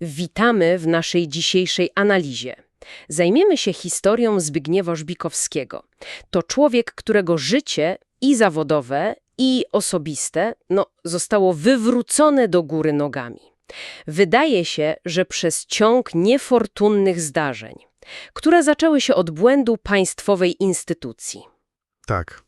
Witamy w naszej dzisiejszej analizie. Zajmiemy się historią Zbigniewa Żbikowskiego. To człowiek, którego życie i zawodowe, i osobiste no, zostało wywrócone do góry nogami. Wydaje się, że przez ciąg niefortunnych zdarzeń, które zaczęły się od błędu państwowej instytucji. Tak.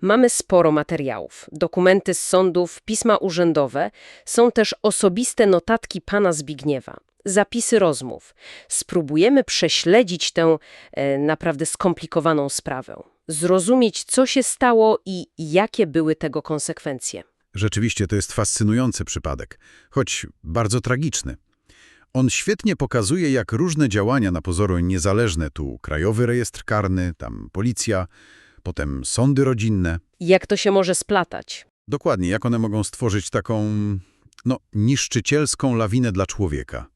Mamy sporo materiałów, dokumenty z sądów, pisma urzędowe, są też osobiste notatki pana Zbigniewa, zapisy rozmów. Spróbujemy prześledzić tę e, naprawdę skomplikowaną sprawę, zrozumieć, co się stało i jakie były tego konsekwencje. Rzeczywiście to jest fascynujący przypadek, choć bardzo tragiczny. On świetnie pokazuje, jak różne działania na pozoru niezależne, tu Krajowy Rejestr Karny, tam policja, potem sądy rodzinne, Jak to się może splatać? dokładnie, jak one mogą stworzyć taką, no, niszczycielską lawinę dla człowieka.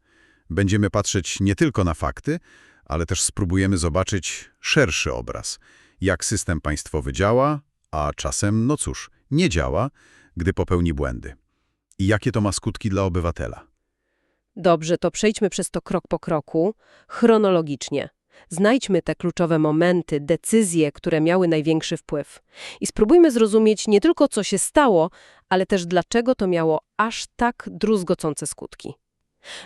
Będziemy patrzeć nie tylko na fakty, ale też spróbujemy zobaczyć szerszy obraz, jak system państwowy działa, a czasem, no cóż, nie działa, gdy popełni błędy. I jakie to ma skutki dla obywatela. Dobrze, to przejdźmy przez to krok po kroku, chronologicznie. Znajdźmy te kluczowe momenty, decyzje, które miały największy wpływ. I spróbujmy zrozumieć nie tylko, co się stało, ale też dlaczego to miało aż tak druzgocące skutki.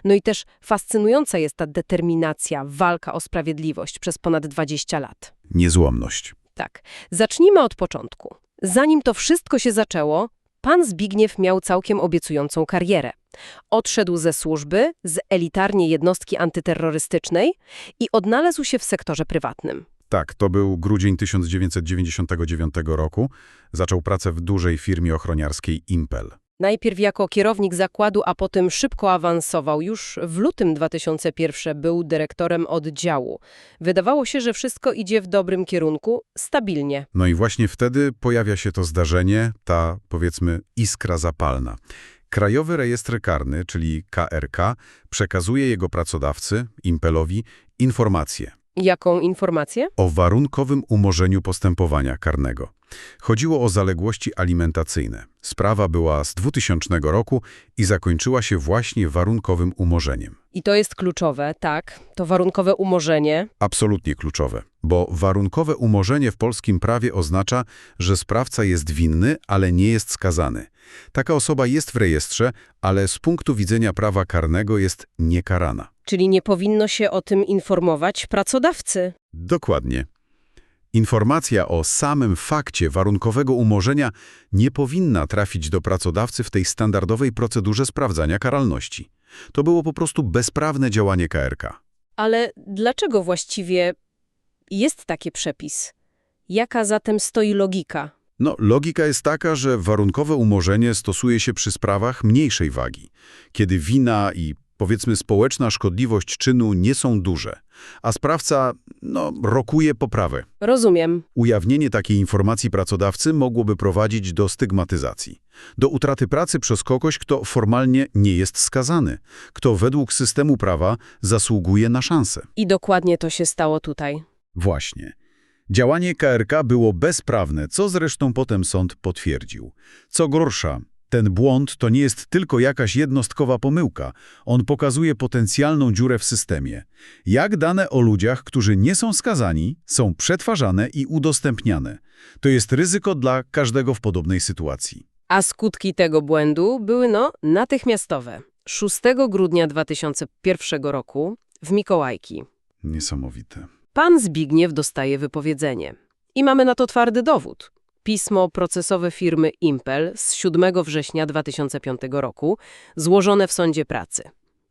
No i też fascynująca jest ta determinacja, walka o sprawiedliwość przez ponad 20 lat. Niezłomność. Tak, zacznijmy od początku. Zanim to wszystko się zaczęło, pan Zbigniew miał całkiem obiecującą karierę. Odszedł ze służby, z elitarnej jednostki antyterrorystycznej i odnalazł się w sektorze prywatnym. Tak, to był grudzień 1999 roku. Zaczął pracę w dużej firmie ochroniarskiej Impel. Najpierw jako kierownik zakładu, a potem szybko awansował. Już w lutym 2001 był dyrektorem oddziału. Wydawało się, że wszystko idzie w dobrym kierunku, stabilnie. No i właśnie wtedy pojawia się to zdarzenie, ta, powiedzmy, iskra zapalna. Krajowy Rejestr Karny, czyli KRK, przekazuje jego pracodawcy, Impelowi, informacje Jaką informację? o warunkowym umorzeniu postępowania karnego. Chodziło o zaległości alimentacyjne. Sprawa była z 2000 roku i zakończyła się właśnie warunkowym umorzeniem. I to jest kluczowe, tak, to warunkowe umorzenie. Absolutnie kluczowe, bo warunkowe umorzenie w polskim prawie oznacza, że sprawca jest winny, ale nie jest skazany. Taka osoba jest w rejestrze, ale z punktu widzenia prawa karnego jest niekarana. Czyli nie powinno się o tym informować pracodawcy. Dokładnie. Informacja o samym fakcie warunkowego umorzenia nie powinna trafić do pracodawcy w tej standardowej procedurze sprawdzania karalności. To było po prostu bezprawne działanie KRK. Ale dlaczego właściwie jest taki przepis? Jaka zatem stoi logika? No, logika jest taka, że warunkowe umorzenie stosuje się przy sprawach mniejszej wagi, kiedy wina i powiedzmy społeczna szkodliwość czynu nie są duże, a sprawca, no, rokuje poprawę. Rozumiem. Ujawnienie takiej informacji pracodawcy mogłoby prowadzić do stygmatyzacji, do utraty pracy przez kogoś, kto formalnie nie jest skazany, kto według systemu prawa zasługuje na szansę. I dokładnie to się stało tutaj. Właśnie. Działanie KRK było bezprawne, co zresztą potem sąd potwierdził. Co gorsza, ten błąd to nie jest tylko jakaś jednostkowa pomyłka. On pokazuje potencjalną dziurę w systemie. Jak dane o ludziach, którzy nie są skazani, są przetwarzane i udostępniane. To jest ryzyko dla każdego w podobnej sytuacji. A skutki tego błędu były no natychmiastowe. 6 grudnia 2001 roku w Mikołajki Niesamowite. Pan Zbigniew dostaje wypowiedzenie. I mamy na to twardy dowód. Pismo procesowe firmy Impel z 7 września 2005 roku, złożone w sądzie pracy.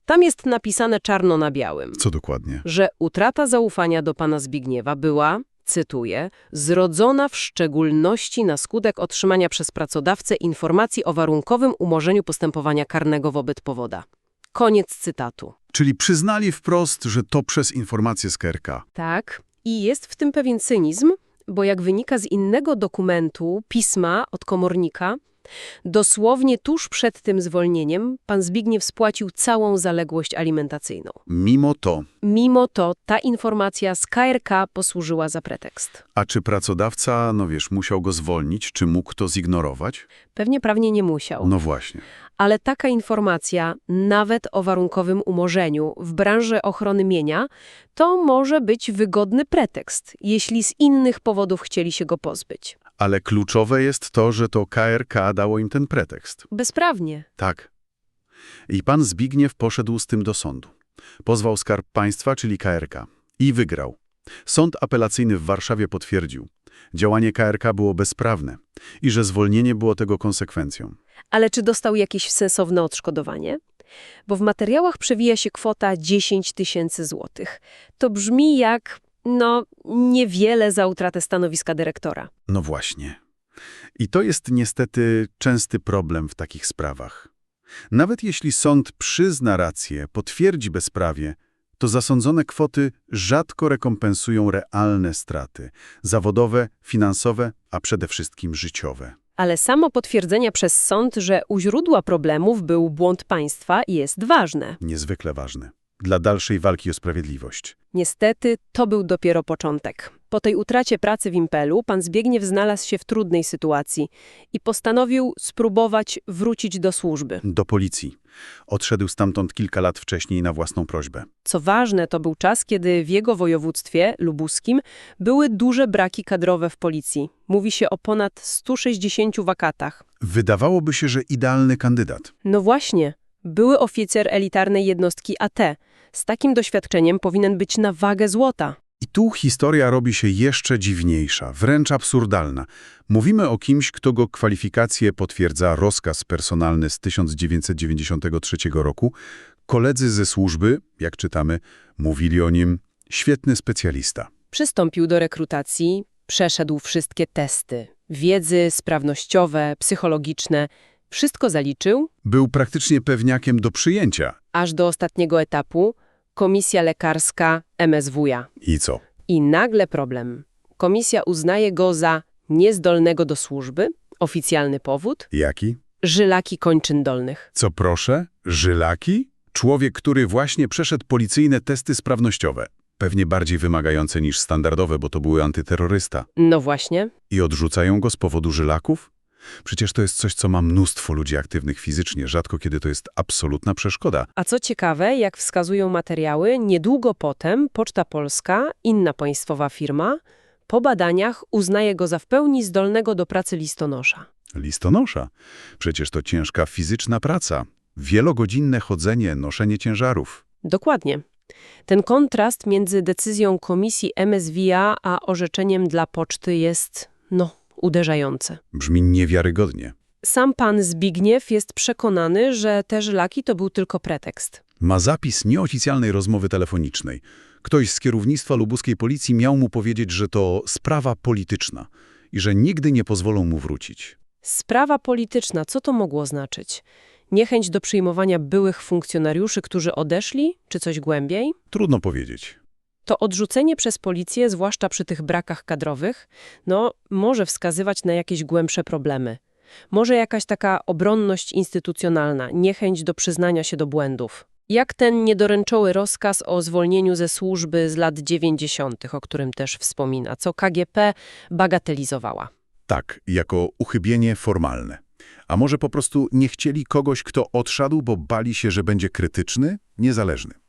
Tam jest napisane czarno na białym, Co dokładnie? że utrata zaufania do pana Zbigniewa była, cytuję, zrodzona w szczególności na skutek otrzymania przez pracodawcę informacji o warunkowym umorzeniu postępowania karnego wobec powoda. Koniec cytatu. Czyli przyznali wprost, że to przez informacje z KRK. Tak, i jest w tym pewien cynizm, bo jak wynika z innego dokumentu, pisma od komornika, dosłownie tuż przed tym zwolnieniem pan Zbigniew spłacił całą zaległość alimentacyjną. Mimo to, Mimo to ta informacja z KRK posłużyła za pretekst. a czy pracodawca, no wiesz, musiał go zwolnić, czy mógł to zignorować? Pewnie prawnie nie musiał, No właśnie. Ale taka informacja, nawet o warunkowym umorzeniu w branży ochrony mienia, to może być wygodny pretekst, jeśli z innych powodów chcieli się go pozbyć. Ale kluczowe jest to, że to KRK dało im ten pretekst. Bezprawnie. Tak. I pan Zbigniew poszedł z tym do sądu. Pozwał Skarb Państwa, czyli KRK. I wygrał. Sąd apelacyjny w Warszawie potwierdził. Działanie KRK było bezprawne i że zwolnienie było tego konsekwencją. Ale czy dostał jakieś sensowne odszkodowanie? Bo w materiałach przewija się kwota 10 tysięcy złotych. To brzmi jak, no, niewiele za utratę stanowiska dyrektora. No właśnie. I to jest niestety częsty problem w takich sprawach. Nawet jeśli sąd przyzna rację, potwierdzi bezprawie, to zasądzone kwoty rzadko rekompensują realne straty zawodowe, finansowe, a przede wszystkim życiowe. Ale samo potwierdzenie przez sąd, że u źródła problemów był błąd państwa, jest ważne. Niezwykle ważne dla dalszej walki o sprawiedliwość. Niestety, to był dopiero początek. Po tej utracie pracy w Impelu pan Zbigniew znalazł się w trudnej sytuacji i postanowił spróbować wrócić do służby. Do policji. Odszedł stamtąd kilka lat wcześniej na własną prośbę. Co ważne, to był czas, kiedy w jego województwie lubuskim były duże braki kadrowe w policji. Mówi się o ponad 160 wakatach. Wydawałoby się, że idealny kandydat. No właśnie, były oficer elitarnej jednostki AT. Z takim doświadczeniem powinien być na wagę złota. I tu historia robi się jeszcze dziwniejsza, wręcz absurdalna. Mówimy o kimś, kto go kwalifikacje potwierdza rozkaz personalny z 1993 roku. Koledzy ze służby, jak czytamy, mówili o nim świetny specjalista. Przystąpił do rekrutacji, przeszedł wszystkie testy. Wiedzy sprawnościowe, psychologiczne. Wszystko zaliczył, Był praktycznie pewniakiem do przyjęcia. aż do ostatniego etapu komisja lekarska MSWiA. I co? I nagle problem. Komisja uznaje go za niezdolnego do służby. Oficjalny powód? Jaki? Żylaki kończyn dolnych. Co proszę? Żylaki? Człowiek, który właśnie przeszedł policyjne testy sprawnościowe. Pewnie bardziej wymagające niż standardowe, bo to były antyterrorysta. No właśnie. I odrzucają go z powodu żylaków? Przecież to jest coś, co ma mnóstwo ludzi aktywnych fizycznie, rzadko kiedy to jest absolutna przeszkoda. A co ciekawe, jak wskazują materiały, niedługo potem Poczta Polska, inna państwowa firma, po badaniach uznaje go za w pełni zdolnego do pracy listonosza. Listonosza. Przecież to ciężka fizyczna praca. Wielogodzinne chodzenie, noszenie ciężarów. Dokładnie. Ten kontrast między decyzją komisji MSWiA a orzeczeniem dla poczty jest, no, uderzający. Brzmi niewiarygodnie. Sam pan Zbigniew jest przekonany, że te żylaki to był tylko pretekst. Ma zapis nieoficjalnej rozmowy telefonicznej. Ktoś z kierownictwa lubuskiej policji miał mu powiedzieć, że to sprawa polityczna i że nigdy nie pozwolą mu wrócić. Sprawa polityczna, co to mogło znaczyć? Niechęć do przyjmowania byłych funkcjonariuszy, którzy odeszli, czy coś głębiej? Trudno powiedzieć. To odrzucenie przez policję, zwłaszcza przy tych brakach kadrowych, no, może wskazywać na jakieś głębsze problemy. Może jakaś taka obronność instytucjonalna, niechęć do przyznania się do błędów. Jak ten niedoręczoły rozkaz o zwolnieniu ze służby z lat 90., o którym też wspomina, co KGP bagatelizowała. Tak, jako uchybienie formalne. A może po prostu nie chcieli kogoś, kto odszedł, bo bali się, że będzie krytyczny, niezależny.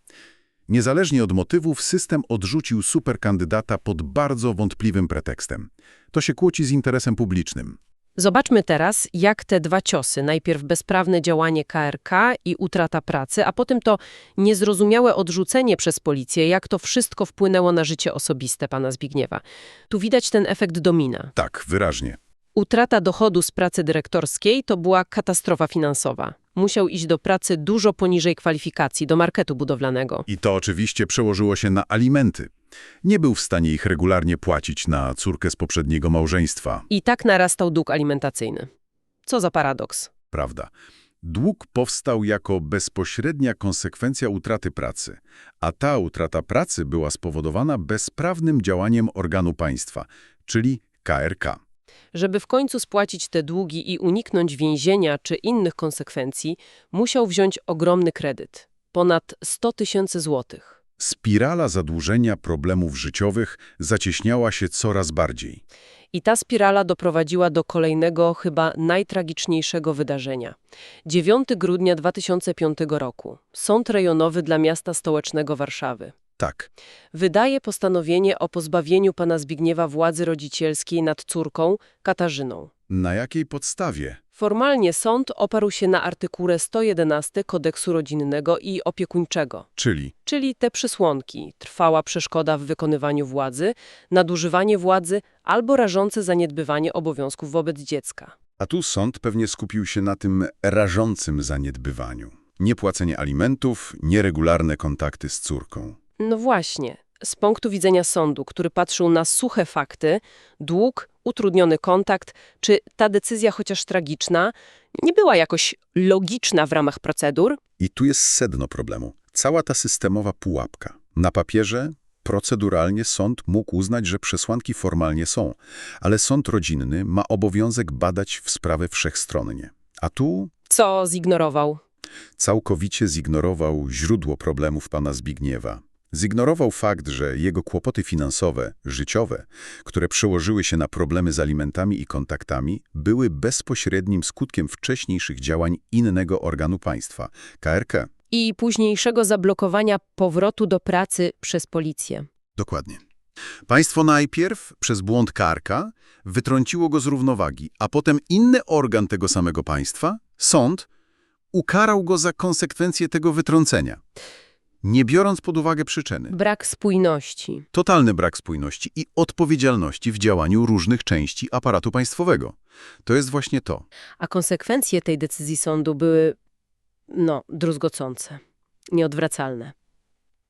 Niezależnie od motywów, system odrzucił superkandydata pod bardzo wątpliwym pretekstem. To się kłóci z interesem publicznym. Zobaczmy teraz, jak te dwa ciosy, najpierw bezprawne działanie KRK i utrata pracy, a potem to niezrozumiałe odrzucenie przez policję, jak to wszystko wpłynęło na życie osobiste pana Zbigniewa. Tu widać ten efekt domina. Tak, wyraźnie. Utrata dochodu z pracy dyrektorskiej to była katastrofa finansowa. Musiał iść do pracy dużo poniżej kwalifikacji, do marketu budowlanego. I to oczywiście przełożyło się na alimenty. Nie był w stanie ich regularnie płacić na córkę z poprzedniego małżeństwa. I tak narastał dług alimentacyjny. Co za paradoks. Prawda. Dług powstał jako bezpośrednia konsekwencja utraty pracy, a ta utrata pracy była spowodowana bezprawnym działaniem organu państwa, czyli KRK. Żeby w końcu spłacić te długi i uniknąć więzienia czy innych konsekwencji, musiał wziąć ogromny kredyt. Ponad 100 tysięcy złotych. Spirala zadłużenia problemów życiowych zacieśniała się coraz bardziej. I ta spirala doprowadziła do kolejnego, chyba najtragiczniejszego wydarzenia. 9 grudnia 2005 roku. Sąd rejonowy dla miasta stołecznego Warszawy. Tak, Wydaje postanowienie o pozbawieniu pana Zbigniewa władzy rodzicielskiej nad córką, Katarzyną. na jakiej podstawie? Formalnie sąd oparł się na artykule 111 Kodeksu Rodzinnego i Opiekuńczego, Czyli czyli te przesłonki, trwała przeszkoda w wykonywaniu władzy, nadużywanie władzy albo rażące zaniedbywanie obowiązków wobec dziecka. A tu sąd pewnie skupił się na tym rażącym zaniedbywaniu. Niepłacenie alimentów, nieregularne kontakty z córką. No właśnie, z punktu widzenia sądu, który patrzył na suche fakty, dług, utrudniony kontakt, czy ta decyzja, chociaż tragiczna, nie była jakoś logiczna w ramach procedur, I tu jest sedno problemu. Cała ta systemowa pułapka. Na papierze, proceduralnie sąd mógł uznać, że przesłanki formalnie są, ale sąd rodzinny ma obowiązek badać w sprawę wszechstronnie. A tu co zignorował. całkowicie zignorował źródło problemów pana Zbigniewa. Zignorował fakt, że jego kłopoty finansowe, życiowe, które przełożyły się na problemy z alimentami i kontaktami, były bezpośrednim skutkiem wcześniejszych działań innego organu państwa, KRK. I późniejszego zablokowania powrotu do pracy przez policję. Dokładnie. Państwo najpierw, przez błąd KRK, wytrąciło go z równowagi, a potem inny organ tego samego państwa, sąd, ukarał go za konsekwencje tego wytrącenia, nie biorąc pod uwagę przyczyny. Brak spójności. Totalny brak spójności i odpowiedzialności w działaniu różnych części aparatu państwowego. To jest właśnie to. A konsekwencje tej decyzji sądu były, no, druzgocące, nieodwracalne.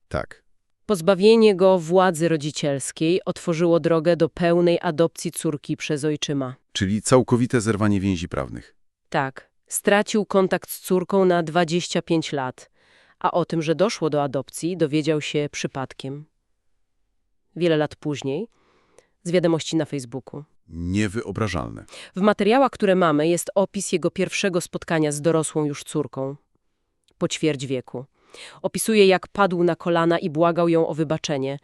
Tak. Pozbawienie go władzy rodzicielskiej otworzyło drogę do pełnej adopcji córki przez ojczyma. Czyli całkowite zerwanie więzi prawnych. Tak, stracił kontakt z córką na 25 lat, a o tym, że doszło do adopcji, dowiedział się przypadkiem. Wiele lat później, z wiadomości na Facebooku. Niewyobrażalne. W materiałach, które mamy, jest opis jego pierwszego spotkania z dorosłą już córką. Po ćwierć wieku. Opisuje, jak padł na kolana i błagał ją o wybaczenie,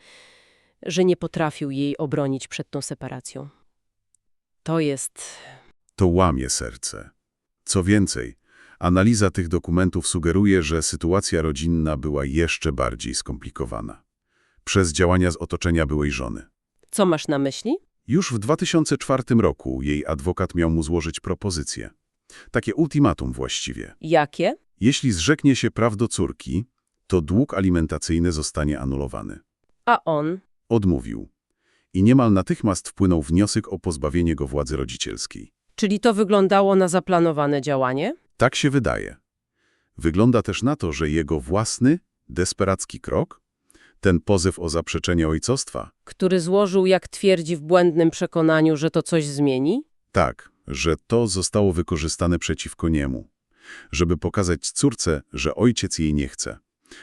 że nie potrafił jej obronić przed tą separacją. To jest To łamie serce. Co więcej, analiza tych dokumentów sugeruje, że sytuacja rodzinna była jeszcze bardziej skomplikowana. Przez działania z otoczenia byłej żony. Co masz na myśli? Już w 2004 roku jej adwokat miał mu złożyć propozycję. Takie ultimatum właściwie. Jakie? Jeśli zrzeknie się praw do córki, to dług alimentacyjny zostanie anulowany. A on? Odmówił. I niemal natychmiast wpłynął wniosek o pozbawienie go władzy rodzicielskiej. Czyli to wyglądało na zaplanowane działanie? Tak się wydaje. Wygląda też na to, że jego własny, desperacki krok, ten pozew o zaprzeczenie ojcostwa, Który złożył, jak twierdzi, w błędnym przekonaniu, że to coś zmieni? tak, że to zostało wykorzystane przeciwko niemu, żeby pokazać córce, że ojciec jej nie chce.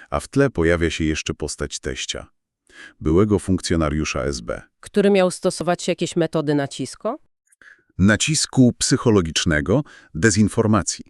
A w tle pojawia się jeszcze postać teścia, byłego funkcjonariusza SB. Który miał stosować jakieś metody nacisko? Nacisku psychologicznego, dezinformacji,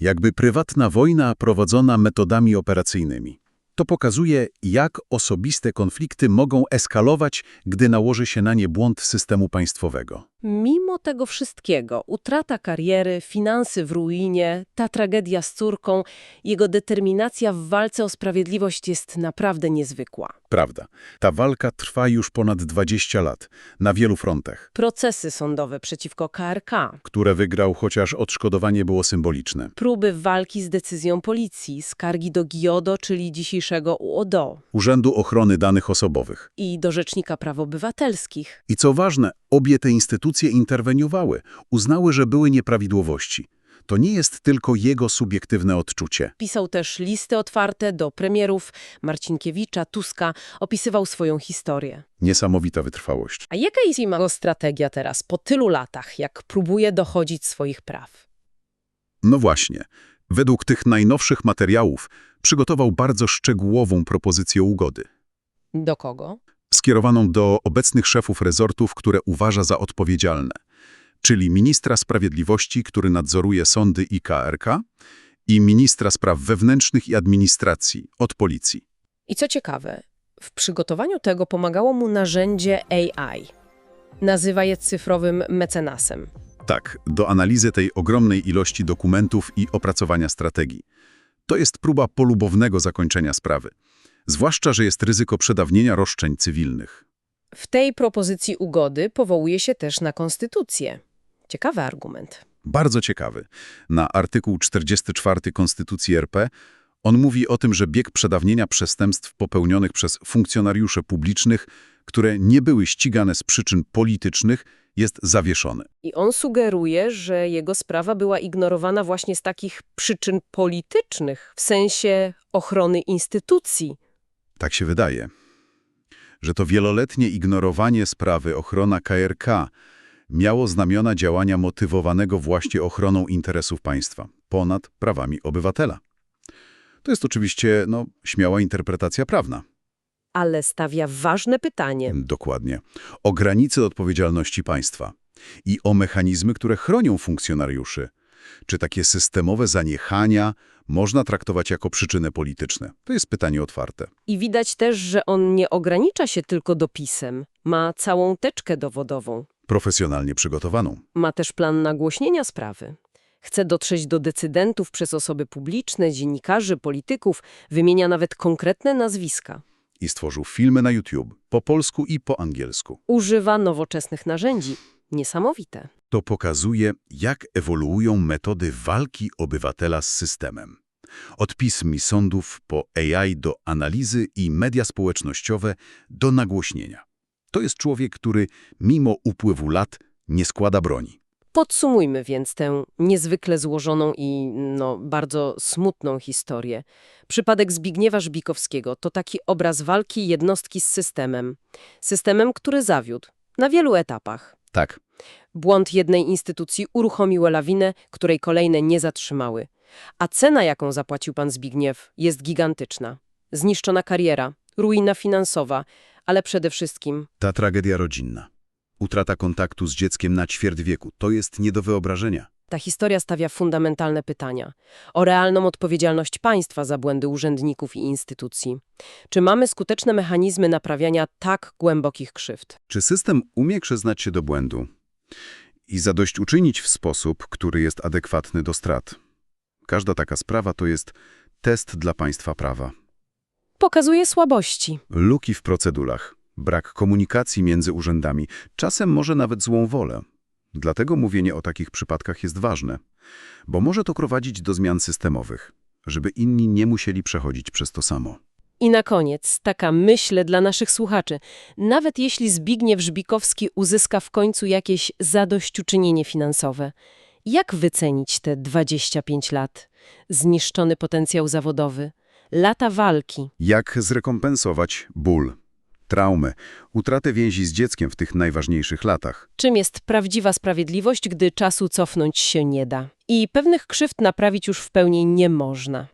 jakby prywatna wojna prowadzona metodami operacyjnymi. To pokazuje, jak osobiste konflikty mogą eskalować, gdy nałoży się na nie błąd systemu państwowego. Mimo tego wszystkiego, utrata kariery, finanse w ruinie, ta tragedia z córką, jego determinacja w walce o sprawiedliwość jest naprawdę niezwykła. Prawda, ta walka trwa już ponad 20 lat, na wielu frontach, Procesy sądowe przeciwko KRK, które wygrał, chociaż odszkodowanie było symboliczne. próby walki z decyzją policji, skargi do GIODO, czyli dzisiejszego UODO Urzędu Ochrony Danych Osobowych. i do Rzecznika Praw Obywatelskich. I co ważne, obie te instytucje interweniowały, uznały, że były nieprawidłowości. To nie jest tylko jego subiektywne odczucie. Pisał też listy otwarte do premierów Marcinkiewicza, Tuska, opisywał swoją historię. Niesamowita wytrwałość. A jaka jest jego strategia teraz, po tylu latach, jak próbuje dochodzić swoich praw? No właśnie. Według tych najnowszych materiałów przygotował bardzo szczegółową propozycję ugody, Do kogo? Skierowaną do obecnych szefów rezortów, które uważa za odpowiedzialne, czyli ministra sprawiedliwości, który nadzoruje sądy i KRK, i ministra spraw wewnętrznych i administracji od policji. I co ciekawe, w przygotowaniu tego pomagało mu narzędzie AI. Nazywa je cyfrowym mecenasem. Tak, do analizy tej ogromnej ilości dokumentów i opracowania strategii. To jest próba polubownego zakończenia sprawy. Zwłaszcza, że jest ryzyko przedawnienia roszczeń cywilnych. W tej propozycji ugody powołuje się też na konstytucję. Ciekawy argument. Bardzo ciekawy. Na artykuł 44 Konstytucji RP on mówi o tym, że bieg przedawnienia przestępstw popełnionych przez funkcjonariuszy publicznych, które nie były ścigane z przyczyn politycznych, jest zawieszony. I on sugeruje, że jego sprawa była ignorowana właśnie z takich przyczyn politycznych, w sensie ochrony instytucji. Tak się wydaje, że to wieloletnie ignorowanie sprawy ochrona KRK miało znamiona działania motywowanego właśnie ochroną interesów państwa ponad prawami obywatela. To jest oczywiście no, śmiała interpretacja prawna. Ale stawia ważne pytanie. Dokładnie. O granicy odpowiedzialności państwa i o mechanizmy, które chronią funkcjonariuszy. Czy takie systemowe zaniechania można traktować jako przyczyny polityczne? To jest pytanie otwarte. I widać też, że on nie ogranicza się tylko dopisem. Ma całą teczkę dowodową. Profesjonalnie przygotowaną. Ma też plan nagłośnienia sprawy. Chce dotrzeć do decydentów przez osoby publiczne, dziennikarzy, polityków, wymienia nawet konkretne nazwiska. I stworzył filmy na YouTube, po polsku i po angielsku. Używa nowoczesnych narzędzi. Niesamowite. To pokazuje, jak ewoluują metody walki obywatela z systemem. Od pism i sądów po AI do analizy i media społecznościowe do nagłośnienia. To jest człowiek, który mimo upływu lat nie składa broni. Podsumujmy więc tę niezwykle złożoną i no, bardzo smutną historię. Przypadek Zbigniewa Żbikowskiego to taki obraz walki jednostki z systemem. Systemem, który zawiódł na wielu etapach. Tak, Błąd jednej instytucji uruchomił lawinę, której kolejne nie zatrzymały. A cena, jaką zapłacił pan Zbigniew, jest gigantyczna. Zniszczona kariera, ruina finansowa, ale przede wszystkim ta tragedia rodzinna. Utrata kontaktu z dzieckiem na ćwierć wieku to jest nie do wyobrażenia. Ta historia stawia fundamentalne pytania o realną odpowiedzialność państwa za błędy urzędników i instytucji. Czy mamy skuteczne mechanizmy naprawiania tak głębokich krzywd? Czy system umie przyznać się do błędu i zadośćuczynić w sposób, który jest adekwatny do strat? Każda taka sprawa to jest test dla państwa prawa. Pokazuje słabości. Luki w procedurach, brak komunikacji między urzędami, czasem może nawet złą wolę. Dlatego mówienie o takich przypadkach jest ważne, bo może to prowadzić do zmian systemowych, żeby inni nie musieli przechodzić przez to samo. I na koniec taka myśl dla naszych słuchaczy. Nawet jeśli Zbigniew Żbikowski uzyska w końcu jakieś zadośćuczynienie finansowe, jak wycenić te 25 lat? Zniszczony potencjał zawodowy, lata walki. Jak zrekompensować ból, traumę, utratę więzi z dzieckiem w tych najważniejszych latach? Czym jest prawdziwa sprawiedliwość, gdy czasu cofnąć się nie da? I pewnych krzywd naprawić już w pełni nie można.